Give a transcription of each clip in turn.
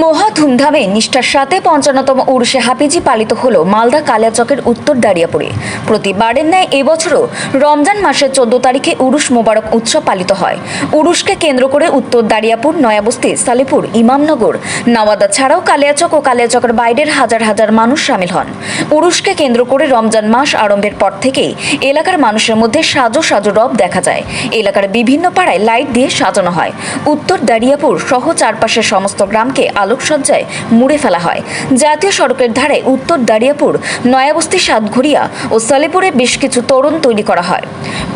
মহা ধুমধামে নিষ্ঠার সাথে পঞ্চান্নতম উরুষে হাফিজি পালিত হলো মালদা কালিয়াচকের উত্তর দাঁড়িয়াপুরে। প্রতিবারের ন্যায় এবছরও রমজান মাসের চোদ্দ তারিখে উরুষ মোবারক উৎসব পালিত হয়। উরুষকে কেন্দ্র করে উত্তর দাঁড়িয়াপুর, নয়াবস্তি, সালিপুর, ইমামনগর, নওয়াদা ছাড়াও কালিয়াচক ও কালিয়াচকের বাইরের হাজার হাজার মানুষ সামিল হন। উরুষকে কেন্দ্র করে রমজান মাস আরম্ভের পর থেকেই এলাকার মানুষের মধ্যে সাজো সাজো রব দেখা যায়। এলাকার বিভিন্ন পাড়ায় লাইট দিয়ে সাজানো হয়। উত্তর দাঁড়িয়াপুর সহ চারপাশের সমস্ত গ্রামকে আলোকসজ্জায় মুড়ে ফেলা হয়। জাতীয় সড়কের ধারে উত্তর দাঁড়িয়াপুর, নয়াবস্তি, সাতঘরিয়া ও সালেপুরে বেশ কিছু তরুণ তৈরি করা হয়।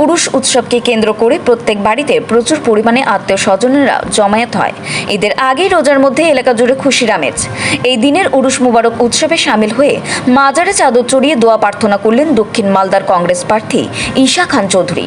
উরুষ উৎসবকে কেন্দ্র করে প্রত্যেক বাড়িতে প্রচুর পরিমাণে আত্মীয় স্বজনেরা জমায়েত হয়। এদের আগেই রোজার মধ্যে এলাকা জুড়ে খুশির আমেজ। এই দিনের উরুষ মুবারক উৎসবে সামিল হয়ে মাজারে চাদর চড়িয়ে দোয়া প্রার্থনা করলেন দক্ষিণ মালদার কংগ্রেস প্রার্থী ঈশা খান চৌধুরী।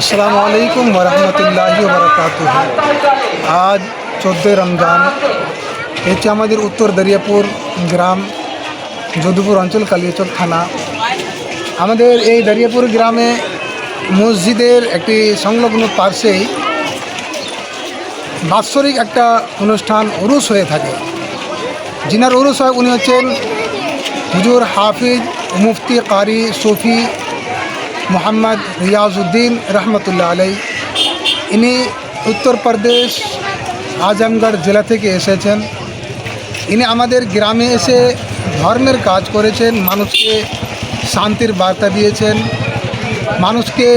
আসসালামু আলাইকুম ওরহমতুল্লাহি বরকাত আজ চোদ্দোই রমজান। এটি আমাদের উত্তর দরিয়াপুর গ্রাম, যদুপুর অঞ্চল, কালিয়াচক থানা। আমাদের এই দরিয়াপুর গ্রামে মসজিদের একটি সংলগ্ন পার্শ্বেই বাৎসরিক একটা অনুষ্ঠান উরুস হয়ে থাকে। যিনার উরুস হয় উনি হচ্ছেন হুজুর হাফিজ মুফতি কারি সুফি মোহাম্মদ রিয়াজউদ্দিন রহমতুল্লাহ আলাই ইনি উত্তরপ্রদেশ আজমগড় জেলা থেকে এসেছেন। ইনি আমাদের গ্রামে এসে ধর্মের কাজ করেছেন, মানুষকে শান্তির বার্তা দিয়েছেন, মানুষকে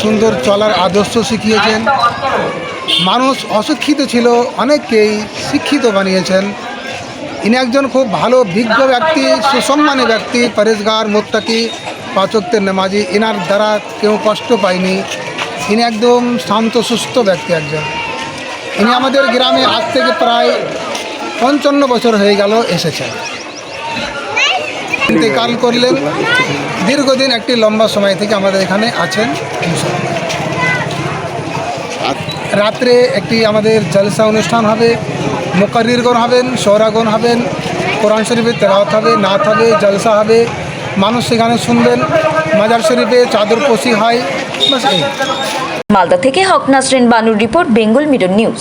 সুন্দর চলার আদর্শ শিখিয়েছেন। মানুষ অশিক্ষিত ছিল, অনেককেই শিক্ষিত বানিয়েছেন। ইনি একজন খুব ভালো বিজ্ঞ ব্যক্তি সুসম্মানী ব্যক্তি পরেশগার মোত্তাকি পাচকদের নেমাজি। এনার দ্বারা কেউ কষ্ট পায়নি। ইনি একদম শান্ত সুস্থ ব্যক্তি একজন। ইনি আমাদের গ্রামে আজ থেকে প্রায় পঞ্চান্ন বছর হয়ে গেল এসেছেন। ইন্তেকাল করলেন। দীর্ঘদিন একটি লম্বা সময় থেকে আমাদের এখানে আছেন। রাত্রে একটি আমাদের জলসা অনুষ্ঠান হবে। মোকারিরগণ হবেন সৌরাগণ হবেন, কোরআন শরীফের তেলাওয়াত হবে নাথ হবে, জলসা হবে, মানুষ সেখানে শুনবেন, মাজার শরীফে চাদর পশি হয় মালদা থেকে হক নাসরিন বানুর রিপোর্ট, বেঙ্গল মিরর নিউজ।